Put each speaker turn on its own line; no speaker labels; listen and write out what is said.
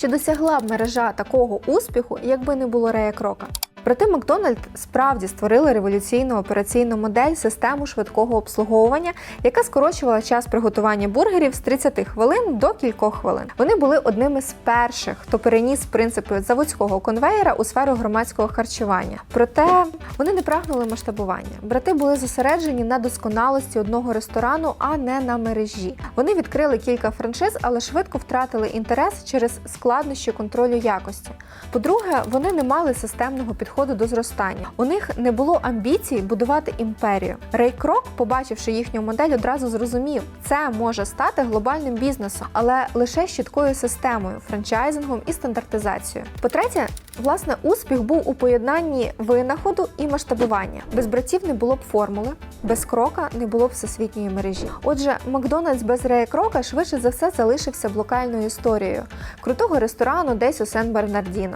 Чи досягла б мережа такого успіху, якби не було Рея Крока? Проте Макдональд справді створили революційну операційну модель систему швидкого обслуговування, яка скорочувала час приготування бургерів з 30 хвилин до кількох хвилин. Вони були одними з перших, хто переніс принципи заводського конвеєра у сферу громадського харчування. Проте вони не прагнули масштабування. Брати були зосереджені на досконалості одного ресторану, а не на мережі. Вони відкрили кілька франшиз, але швидко втратили інтерес через складнощі контролю якості. По-друге, вони не мали системного підходу до зростання. У них не було амбіцій будувати імперію. Рей Крок, побачивши їхню модель, одразу зрозумів, це може стати глобальним бізнесом, але лише з чіткою системою, франчайзингом і стандартизацією. По-третє, власне, успіх був у поєднанні винаходу і масштабування. Без братів не було б формули, без крока не було б всесвітньої мережі. Отже, Макдональдс без Рея Крока швидше за все залишився б локальною історією крутого ресторану десь у Сен-Бернардіно.